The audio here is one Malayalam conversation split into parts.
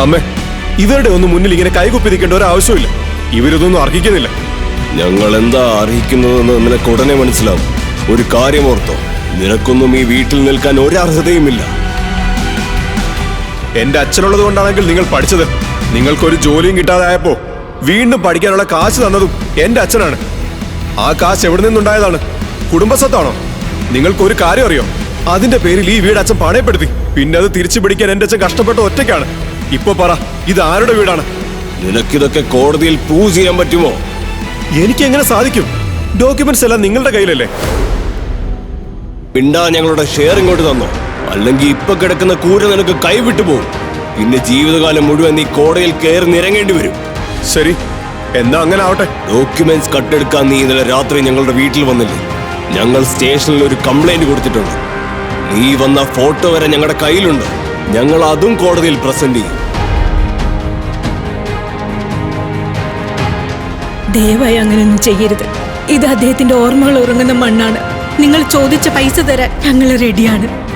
അമ്മേ ഇവരുടെ ഒന്നും മുന്നിൽ ഇങ്ങനെ കൈകുപ്പി നിൽക്കേണ്ട ഒരു ആവശ്യമില്ല ഇവരിതൊന്നും അർഹിക്കുന്നില്ല. ഞങ്ങൾ എന്താ അർഹിക്കുന്നതെന്ന് നിനക്ക് ഉടനെ മനസ്സിലാവും. ഒരു കാര്യം ഓർത്തോ. നിനക്കൊന്നും ഈ വീട്ടിൽ നിൽക്കാൻ ഒരർഹതയുമില്ല. എന്റെ അച്ഛനുള്ളത് കൊണ്ടാണെങ്കിൽ നിങ്ങൾ പഠിച്ചത്. നിങ്ങൾക്കൊരു ജോലിയും കിട്ടാതായപ്പോ വീണ്ടും പഠിക്കാനുള്ള കാശ് തന്നതും എന്റെ അച്ഛനാണ്. ആ കാശ് എവിടെ നിന്നുണ്ടായതാണ്? കുടുംബസ്വത്താണോ? നിങ്ങൾക്കൊരു കാര്യം അറിയോ? അതിന്റെ പേരിൽ ഈ വീട് അച്ഛൻ പണയപ്പെടുത്തി. പിന്നെ അത് തിരിച്ചു പിടിക്കാൻ എന്റെ അച്ഛൻ കഷ്ടപ്പെട്ട ഒറ്റയ്ക്കാണ്. ഇപ്പൊ പറ ഇത് ആരുടെ വീടാണ്? നിനക്കിതൊക്കെ കോടതിയിൽ പ്രൂവ് ചെയ്യാൻ പറ്റുമോ? എനിക്ക് എങ്ങനെ സാധിക്കും? ഡോക്യുമെന്റ്സ് എല്ലാം നിങ്ങളുടെ കയ്യിലല്ലേ? പിണ്ടാ ഞങ്ങളുടെ ഷെയർ ഇങ്ങോട്ട് തന്നോ. അല്ലെങ്കിൽ ഇപ്പൊ കിടക്കുന്ന കൂര നിനക്ക് കൈവിട്ടു പോകും പിന്നെ ജീവിതകാലം മുഴുവൻ നീ കോടതിയിൽ കയറി നിരങ്ങേണ്ടി വരും. ശരി എന്നാ അങ്ങനെ ആവട്ടെ. ഡോക്യുമെന്റ്സ് കട്ടെടുക്കാൻ നീ ഇന്നലെ രാത്രി ഞങ്ങളുടെ വീട്ടിൽ വന്നില്ലേ? ഞങ്ങൾ സ്റ്റേഷനിൽ ഒരു കംപ്ലൈന്റ് കൊടുത്തിട്ടുണ്ട്. നീ വന്ന ഫോട്ടോ വരെ ഞങ്ങളുടെ കയ്യിലുണ്ട്. ഞങ്ങൾ അതും കോടതിയിൽ പ്രസന്റ് ചെയ്യും. ദയവായി അങ്ങനെയൊന്നും ചെയ്യരുത്. ഇത് അദ്ദേഹത്തിന്റെ ഓർമ്മകൾ ഉറങ്ങുന്ന മണ്ണാണ്. നിങ്ങൾ ചോദിച്ച പൈസ തരാൻ ഞങ്ങൾ റെഡിയാണ്.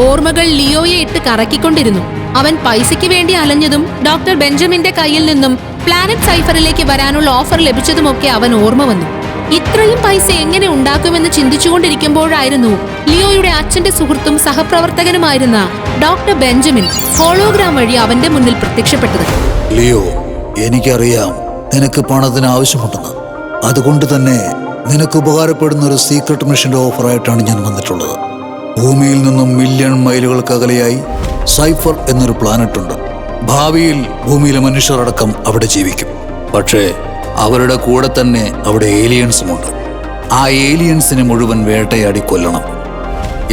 ഓർമ്മകൾ ലിയോയെ ഇട്ട് കറക്കിക്കൊണ്ടിരുന്നു. അവൻ പൈസയ്ക്ക് വേണ്ടി അലഞ്ഞതും ഡോക്ടർ ബെഞ്ചമിന്റെ കയ്യിൽ നിന്നും പ്ലാനറ്റ് സൈഫറിലേക്ക് വരാനുള്ള ഓഫർ ലഭിച്ചതുമൊക്കെ അവൻ ഓർമ്മ വന്നു. ഇത്രയും പൈസ എങ്ങനെ ഉണ്ടാക്കുമെന്ന് ചിന്തിച്ചുകൊണ്ടിരിക്കുമ്പോഴായിരുന്നു ലിയോയുടെ അച്ഛന്റെ സുഹൃത്തും സഹപ്രവർത്തകനുമായിരുന്ന ഡോക്ടർ ബെഞ്ചമിൻ ഹോളോഗ്രാം വഴി അവന്റെ മുന്നിൽ പ്രത്യക്ഷപ്പെട്ടത്. ലിയോ എനിക്കറിയാം നിനക്ക് പണത്തിന് ആവശ്യമുണ്ടെന്ന്. അതുകൊണ്ട് തന്നെ നിനക്ക് ഉപകാരപ്പെടുന്ന ഒരു സീക്രട്ട് മിഷന്റെ ഓഫറായിട്ടാണ് ഞാൻ വന്നിട്ടുള്ളത്. ഭൂമിയിൽ നിന്നും മില്യൺ മൈലുകൾക്ക് അകലെയായി സൈഫർ എന്നൊരു പ്ലാനറ്റ് ഉണ്ട്. ഭാവിയിൽ ഭൂമിയിലെ മനുഷ്യരടക്കം അവിടെ ജീവിക്കും. പക്ഷേ അവരുടെ കൂടെ തന്നെ അവിടെ ഏലിയൻസുമുണ്ട് ആ ഏലിയൻസിനെ മുഴുവൻ വേട്ടയാടി കൊല്ലണം.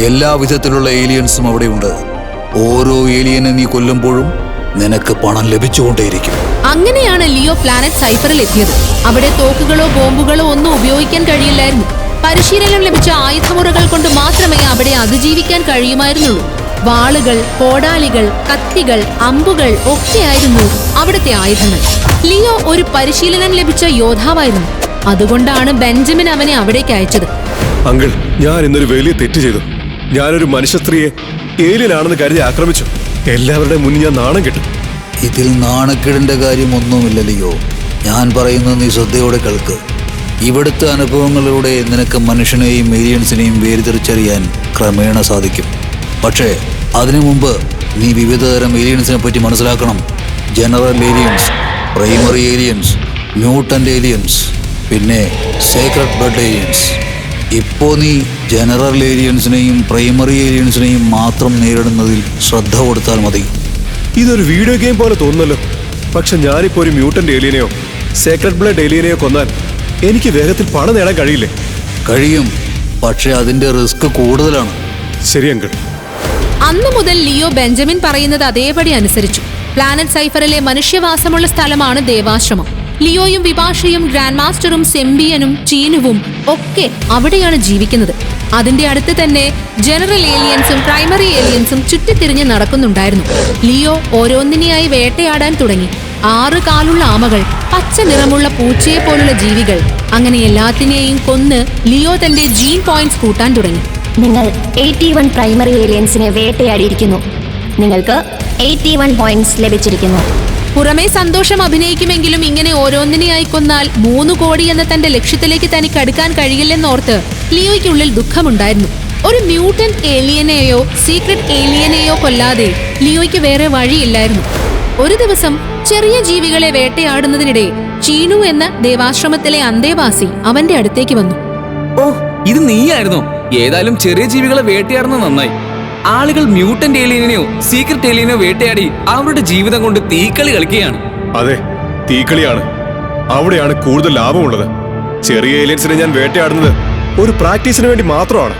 എല്ലാ വിധത്തിലുള്ള ഏലിയൻസും അവിടെയുണ്ട് ഓരോ ഏലിയനെ നീ കൊല്ലുമ്പോഴും നിനക്ക് പണം ലഭിച്ചുകൊണ്ടേയിരിക്കും. അങ്ങനെയാണ് ലിയോ പ്ലാനറ്റ് സൈഫറിൽ എത്തിയത്. അവിടെ തോക്കുകളോ ബോംബുകളോ ഒന്നും ഉപയോഗിക്കാൻ കഴിയില്ലായിരുന്നു. പരിശീലനം ലഭിച്ച ആയുധമുറകൾ കൊണ്ട് മാത്രമേ അവിടെ അതിജീവിക്കാൻ കഴിയുമായിരുന്നുള്ളൂ. വാളുകൾ കോടാലികൾ കത്തികൾ അമ്പുകൾ ഒക്കെയായിരുന്നു അവിടുത്തെ ആയുധങ്ങൾ. ലിയോ ഒരു പരിശീലനം ലഭിച്ച യോദ്ധാവായിരുന്നു. അതുകൊണ്ടാണ് ബെഞ്ചമിൻ അവനെ അവിടേക്ക് അയച്ചത്. അങ്കിൾ ഞാൻ ഇന്നൊരു വലിയ തെറ്റ് ചെയ്തു. ഞാനൊരു മനുഷ്യ സ്ത്രീയെ ഏലിയനാണെന്ന് കരുതി ആക്രമിച്ചു. എല്ലാവരുടെ മുന്നിൽ ഞാൻ നാണം കിട്ടും. ഇതിൽ നാണക്കേടിന്റെ കാര്യം ഒന്നുമില്ലല്ലയോ ഞാൻ പറയുന്നത് നീ ശ്രദ്ധയോടെ കേൾക്ക്. ഇവിടുത്തെ അനുഭവങ്ങളിലൂടെ നിനക്ക് മനുഷ്യനെയും ഏലിയൻസിനെയും വേർതിരിച്ചറിയാൻ ക്രമേണ സാധിക്കും. പക്ഷേ അതിനു മുമ്പ് നീ വിവിധതരം ഏലിയൻസിനെ പറ്റി മനസ്സിലാക്കണം. General aliens primary aliens mutant aliens പിന്നെ സേക്രഡ് ബ്ലഡ് ഏലിയൻസ് ഇപ്പോൾ നീ ജനറൽ ഏലിയൻസിനെയും പ്രൈമറി ഏലിയൻസിനെയും മാത്രം നേരിടുന്നതിൽ ശ്രദ്ധ കൊടുത്താൽ മതി. ഇതൊരു വീഡിയോ ഗെയിം പോലെ തോന്നുന്നല്ലോ. പക്ഷെ ഞാനിപ്പോൾ ഒരു മ്യൂട്ടന്റ് ഏലിയനെയോ സേക്രഡ് ബ്ലഡ് ഏലിയനെയോ കൊന്നാൽ എനിക്ക് വേഗത്തിൽ പണം നേടാൻ കഴിയില്ലേ? കഴിയും. പക്ഷെ അതിന്റെ റിസ്ക് കൂടുതലാണ്. ശരി അങ്കിൾ അന്നു മുതൽ ലിയോ ബെഞ്ചമിൻ പറയുന്നത് അതേപടി അനുസരിച്ചു. പ്ലാനറ്റ് സൈഫറിലെ മനുഷ്യവാസമുള്ള സ്ഥലമാണ് ദേവാശ്രമം. ലിയോയും വിഭാഷയും ഗ്രാൻഡ് മാസ്റ്ററും സെമ്പിയനും ചീനുവും ഒക്കെ അവിടെയാണ് ജീവിക്കുന്നത്. അതിന്റെ അടുത്ത് തന്നെ ജനറൽ ഏലിയൻസും പ്രൈമറി ഏലിയൻസും ചുറ്റിത്തിരിഞ്ഞ് നടക്കുന്നുണ്ടായിരുന്നു. ലിയോ ഓരോന്നിനെയായി വേട്ടയാടാൻ തുടങ്ങി. ആറ് കാലുള്ള ആമകൾ പച്ച നിറമുള്ള പൂച്ചയെ പോലുള്ള ജീവികൾ അങ്ങനെ എല്ലാത്തിനെയും കൊന്ന് ലിയോ തന്റെ ജീൻ പോയിന്റ്സ് കൂട്ടാൻ തുടങ്ങി. നിങ്ങൾ എയ്റ്റി വൺ പ്രൈമറി ഏലിയൻസിനെ വേട്ടയാടിയിരിക്കുന്നു. നിങ്ങൾക്ക് എയ്റ്റി വൺ പോയിന്റ്സ് ലഭിച്ചിരിക്കുന്നു. പുറമേ സന്തോഷം അഭിനയിക്കുമെങ്കിലും ഇങ്ങനെ ഓരോന്നിനെയായി കൊന്നാൽ മൂന്ന് കോടി എന്ന തന്റെ ലക്ഷ്യത്തിലേക്ക് തനിക്ക് അടുക്കാൻ കഴിയില്ലെന്നോർത്ത് ലിയോയ്ക്കുള്ളിൽ ദുഃഖമുണ്ടായിരുന്നു. ഒരു മ്യൂട്ടൻ ഏലിയനെയോ സീക്രട്ട് ഏലിയനെയോ കൊല്ലാതെ ലിയോയ്ക്ക് വേറെ വഴിയില്ലായിരുന്നു. ഒരു ദിവസം ചെറിയ ജീവികളെ വേട്ടയാടുന്നതിനിടെ ചീനു എന്ന ദേവാശ്രമത്തിലെ അന്തേവാസി അവന്റെ അടുത്തേക്ക് വന്നു. ഓ ഇത് നീയായിരുന്നോ? ഏതായാലും ചെറിയ ജീവികളെ വേട്ടയാടുന്നത് നന്നായി. ആളുകൾ മ്യൂട്ടന്റ് ഏലിയനെയോ സീക്രട്ട് ഏലിയനെയോ വേട്ടയാടി അവരുടെ ജീവിതം കൊണ്ട് തീക്കളി കളിക്കുകയാണ്. അതെ തീക്കളിയാണ്. അവിടെയാണ് കൂടുതൽ ലാഭമുള്ളത്. ചെറിയ ഏലിയൻസിനെ ഞാൻ വേട്ടയാടുന്നത് ഒരു പ്രാക്ടീസിന് വേണ്ടി മാത്രമാണ്.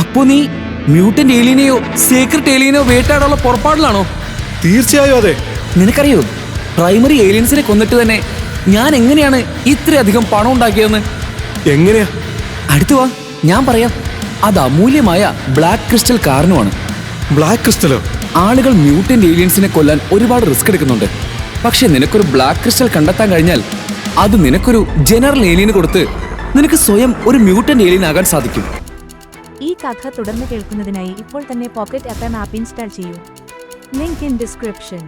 അപ്പോ നീ മ്യൂട്ടന്റ് ഏലിയനെയോ സീക്രട്ട് ഏലിയനെയോ വേട്ടയാടാനുള്ള പുറപ്പാടിലാണോ? തീർച്ചയായും അതെ. നിനക്കറിയോ പ്രൈമറി ഏലിയൻസിനെ കൊന്നിട്ട് തന്നെ ഞാൻ എങ്ങനെയാണ് ഇത്രയധികം പണം ഉണ്ടാക്കിയതെന്ന്? എങ്ങനെയാ? അടുത്തു വാ ഞാൻ പറയാം. അത് അമൂല്യമായ ബ്ലാക്ക് ക്രിസ്റ്റൽ കാരണമാണ് ബ്ലാക്ക് ക്രിസ്റ്റലോ ആളുകൾ മ്യൂട്ടന്റ് ഏലിയൻസിനെ കൊല്ലാൻ ഒരുപാട് റിസ്ക് എടുക്കുന്നുണ്ട്. പക്ഷെ നിനക്കൊരു ബ്ലാക്ക് ക്രിസ്റ്റൽ കണ്ടെത്താൻ കഴിഞ്ഞാൽ അത് നിനക്കൊരു ജനറൽ ഏലിയന് കൊടുത്ത് നിനക്ക് സ്വയം ഒരു മ്യൂട്ടന്റ് ഏലിയൻ ആകാൻ സാധിക്കും. ഈ കഥ തുടർന്ന് കേൾക്കുന്നതിനായി ഇപ്പോൾ തന്നെ pocket F M app install ചെയ്യൂ. Link in description